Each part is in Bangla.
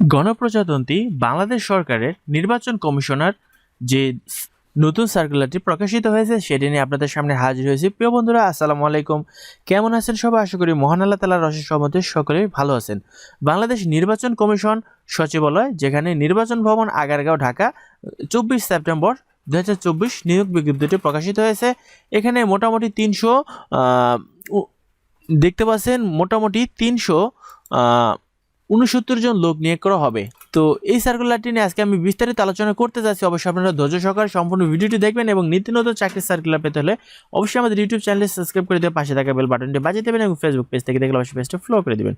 গণপ্রজাতন্ত্রী বাংলাদেশ সরকারের নির্বাচন কমিশনার যে নতুন সার্কুলারটি প্রকাশিত হয়েছে, সেটি নিয়ে আপনাদের সামনে হাজির হয়েছি। প্রিয় বন্ধুরা, আসসালামু আলাইকুম। কেমন আছেন সবাই? আশা করি মহান আল্লাহ তালার রসের সহমতে সকলেই ভালো আছেন। বাংলাদেশ নির্বাচন কমিশন সচিবালয়, যেখানে নির্বাচন ভবন আগারগাঁও, ঢাকা, চব্বিশ সেপ্টেম্বর দু হাজার চব্বিশ নিয়োগ বিজ্ঞপ্তিটি প্রকাশিত হয়েছে। এখানে মোটামুটি তিনশো দেখতে পাচ্ছেন, মোটামুটি তিনশো উনসত্তর জন লোক নিয়োগ করা হবে। তো এই সার্কুলারটি নিয়ে আজকে আমি বিস্তারিত আলোচনা করতে যাচ্ছি। অবশ্যই আপনারা ধৈর্য সহকারে সম্পূর্ণ ভিডিওটি দেখবেন এবং নতুন চাকরির সার্কুলার পেতে হলে অবশ্যই আমাদের ইউটিউব চ্যানেলে সাবস্ক্রাইব করে দিয়ে পাশে থাকা বেল বাটনটি বাজিয়ে দেবেন এবং ফেসবুক পেজ থেকে দেখলে অবশ্যই পেজটা ফলো করে দেবেন।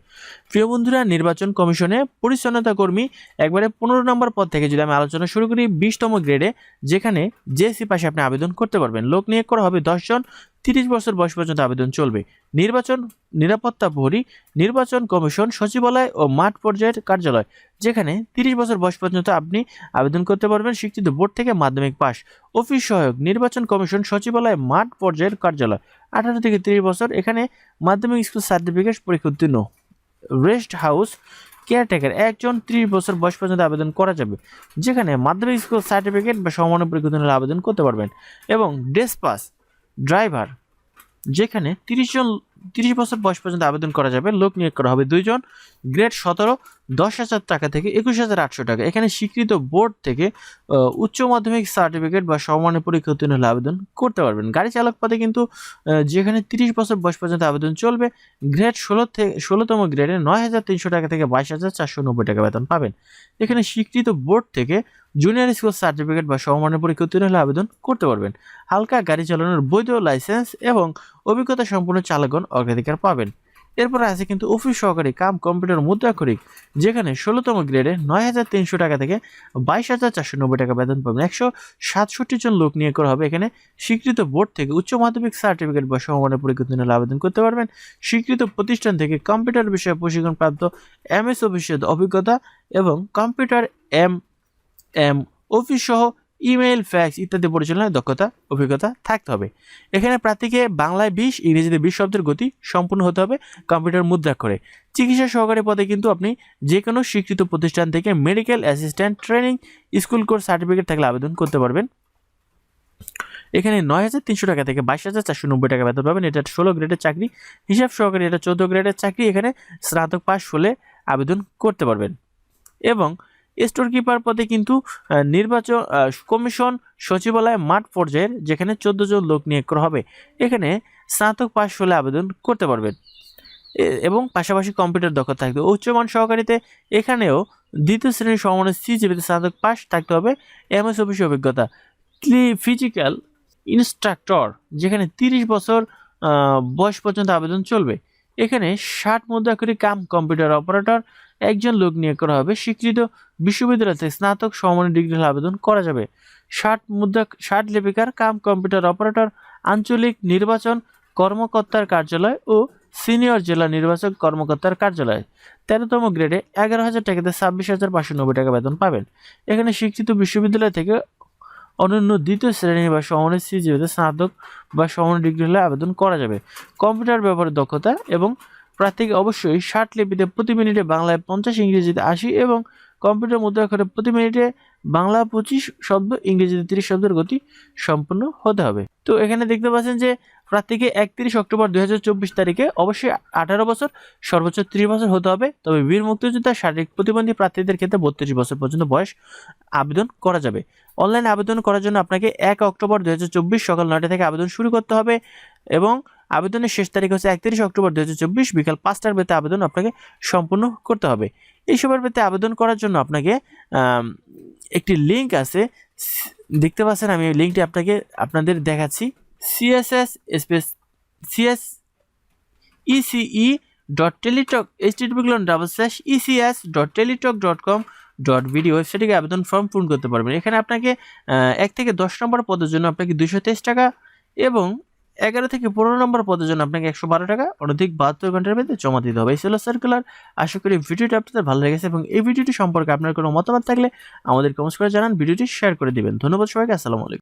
প্রিয় বন্ধুরা, নির্বাচন কমিশনে পরিচ্ছন্নতা কর্মী একবারে পনেরো নম্বর পদ থেকে যদি আমি আলোচনা শুরু করি, বিশতম গ্রেডে যেখানে জেএসসি পাশে আপনি আবেদন করতে পারবেন। লোক নিয়োগ করা হবে দশজন তিরিশ বছর বয়স পর্যন্ত আবেদন চলবে। নির্বাচন নিরাপত্তা প্রহরী, নির্বাচন কমিশন সচিবালয় ও মাঠ পর্যায়ের কার্যালয়, যেখানে তিরিশ বছর বয়স পর্যন্ত আপনি আবেদন করতে পারবেন। স্বীকৃত বোর্ড থেকে মাধ্যমিক পাস অফিস সহায়ক, নির্বাচন কমিশন সচিবালয়, মাঠ পর্যায়ের কার্যালয়। আঠারো থেকে তিরিশ বছর, এখানে মাধ্যমিক স্কুল সার্টিফিকেট পরীক্ষা উত্তীর্ণ। রেস্ট হাউস কেয়ারটেকার, একজন ত্রিশ বছর বয়স পর্যন্ত আবেদন করা যাবে, যেখানে মাধ্যমিক স্কুল সার্টিফিকেট বা সমান্য পরীক্ষা আবেদন করতে পারবেন। এবং ডেস পাস ড্রাইভার, যেখানে তিরিশ জন তিরিশ বছর বয়স পর্যন্ত আবেদন করা যাবে, লোক নিয়োগ করা হবে দুইজন, গ্রেড সতেরো, দশ হাজার টাকা থেকে একুশ হাজার আটশো টাকা। এখানে স্বীকৃত বোর্ড থেকে উচ্চ মাধ্যমিক সার্টিফিকেট বা সমমানের পরীক্ষা উত্তীর্ণ হলে আবেদন করতে পারবেন। গাড়ি চালক পদে কিন্তু যেখানে তিরিশ বছর বয়স পর্যন্ত আবেদন চলবে, গ্রেড ষোলো থেকে ষোলোতম গ্রেডে নয় হাজার তিনশো টাকা থেকে বাইশ হাজার চারশো নব্বই টাকা বেতন পাবেন। এখানে স্বীকৃত বোর্ড থেকে জুনিয়র স্কুল সার্টিফিকেট বা সমমানের পরীক্ষা উত্তীর্ণ হলে আবেদন করতে পারবেন। হালকা গাড়ি চালানোর বৈধ লাইসেন্স এবং অভিজ্ঞতা সম্পন্ন চালকগণ অগ্রাধিকার পাবেন। এরপরে আছে কিন্তু অফিস সহকারী কাম কম্পিউটার মুদ্রাক্ষরিক, যেখানে ষোলোতম গ্রেডে নয় হাজার তিনশো টাকা থেকে বাইশ হাজার চারশো নব্বই টাকা বেতন পাবেন। একশো সাতষট্টি জন লোক নিয়োগ করা হবে এখানে। স্বীকৃত বোর্ড থেকে উচ্চ মাধ্যমিক সার্টিফিকেট বা সমমানের উত্তীর্ণ আবেদন করতে পারবেন। স্বীকৃত প্রতিষ্ঠান থেকে কম্পিউটার বিষয়ে প্রশিক্ষণপ্রাপ্ত এম এস অফিসের অভিজ্ঞতা এবং কম্পিউটার এম এম অফিস সহ ইমেল ফ্যাক্স ইত্যাদি পরিচালনায় দক্ষতা, অভিজ্ঞতা থাকতে হবে। এখানে প্রার্থীকে বাংলায় বিশ, ইংরেজিতে বিশ শব্দের গতি সম্পূর্ণ হতে হবে কম্পিউটার মুদ্রাক্ষরে চিকিৎসা সহকারী পদে কিন্তু আপনি যে কোনো স্বীকৃত প্রতিষ্ঠান থেকে medical assistant training, school course certificate থাকলে আবেদন করতে পারবেন। এখানে নয় হাজার তিনশো টাকা থেকে বাইশ হাজার চারশো নব্বই টাকা বেতন পাবেন। এটা ষোলো গ্রেডের চাকরি, হিসাব সহকারী এটা চোদ্দ গ্রেডের চাকরি। এখানে স্নাতক পাশ হলে আবেদন করতে পারবেন। এবং স্টোর কিপার পদে কিন্তু নির্বাচন কমিশন সচিবালয় মাঠ পর্যায়ের যেখানে চোদ্দ জন লোক নিয়োগ করা হবে, এখানে স্নাতক পাশ হলে আবেদন করতে পারবেন। এবং পাশাপাশি কম্পিউটার দক্ষতা থাকবে। উচ্চমান সহকারীতে এখানেও দ্বিতীয় শ্রেণির সমানের সিজিপিতে স্নাতক পাস থাকতে হবে এমএস অফিসের অভিজ্ঞতা। ফিজিক্যাল ইনস্ট্রাক্টর যেখানে তিরিশ বছর বয়স পর্যন্ত আবেদন চলবে। এখানে ষাট মুদ্রা করে কাম কম্পিউটার অপারেটর একজন লোক নিয়োগ করা হবে। স্বীকৃত বিশ্ববিদ্যালয় থেকে স্নাতক সমমানের ডিগ্রি আবেদন করা যাবে। ষাট মুদ্রা ষাট লিপিকার কাম কম্পিউটার অপারেটর, আঞ্চলিক নির্বাচন কর্মকর্তার কার্যালয় ও সিনিয়র জেলা নির্বাচন কর্মকর্তার কার্যালয়। তেরোতম গ্রেডে এগারো হাজার টাকাতে ছাব্বিশ হাজার পাঁচশো নব্বই টাকা বেতন পাবেন। এখানে স্বীকৃত বিশ্ববিদ্যালয় থেকে অনন্য দ্বিতীয় শ্রেণি বা সমানের সিজিওতে স্নাতক বা সমান ডিগ্রি হলে আবেদন করা যাবে। কম্পিউটার ব্যবহারের দক্ষতা এবং প্রার্থীকে অবশ্যই ষাট লিপিতে প্রতি মিনিটে বাংলায় পঞ্চাশ ইংরেজিতে আশি এবং কম্পিউটার মুদ্রাক্ষরে প্রতি মিনিটে বাংলা পঁচিশ শব্দ, ইংরেজিতে তিরিশ শব্দের গতি সম্পূর্ণ হতে হবে। তো এখানে দেখতে পাচ্ছেন যে প্রার্থীকে একত্রিশ অক্টোবর দুই হাজার চব্বিশ তারিখে অবশ্যই আঠারো বছর, সর্বোচ্চ ত্রিশ বছর হতে হবে। তবে বীর মুক্তিযোদ্ধা শারীরিক প্রতিবন্ধী প্রার্থীদের ক্ষেত্রে বত্রিশ বছর পর্যন্ত বয়স আবেদন করা যাবে। অনলাইন আবেদন করার জন্য আপনাকে এক অক্টোবর দুই হাজার চব্বিশ সকাল নয়টা থেকে আবেদন শুরু করতে হবে। এবং আবেদনের শেষ তারিখ হচ্ছে একত্রিশ অক্টোবর দু হাজার চব্বিশ বিকাল পাঁচটার বেতে আবেদন আপনাকে সম্পূর্ণ করতে হবে। এই সবার বেতে আবেদন করার জন্য আপনাকে একটি লিঙ্ক আছে। দেখতে পাচ্ছেন আমি এই লিঙ্কটি আপনাকে, আপনাদের দেখাচ্ছি। CSS space CS ECE dot Teletalk H টিপিক্লন double slash ECS dot Teletalk dot com dot video ওয়েবসাইটে আবেদন ফর্ম পূরণ করতে পারবেন। এখানে আপনাকে এক থেকে দশ নম্বর পদের জন্য আপনাকে দুশো তেইশ টাকা এবং এগারো থেকে পনেরো নম্বর পদের জন্য আপনাকে একশো বারো টাকা, অনধিক বাহাত্তর ঘণ্টার মধ্যে জমা দিতে হবে। এই ছিল সার্কুলার আশা করি ভিডিওটি আপনাদের ভালো লেগেছে এবং এই ভিডিওটি সম্পর্কে আপনার কোনো মতামত থাকলে আমাদের কমেন্টস করে জানান, ভিডিওটি শেয়ার করে দিবেন। ধন্যবাদ সবাইকে, আসসালামু আলাইকুম।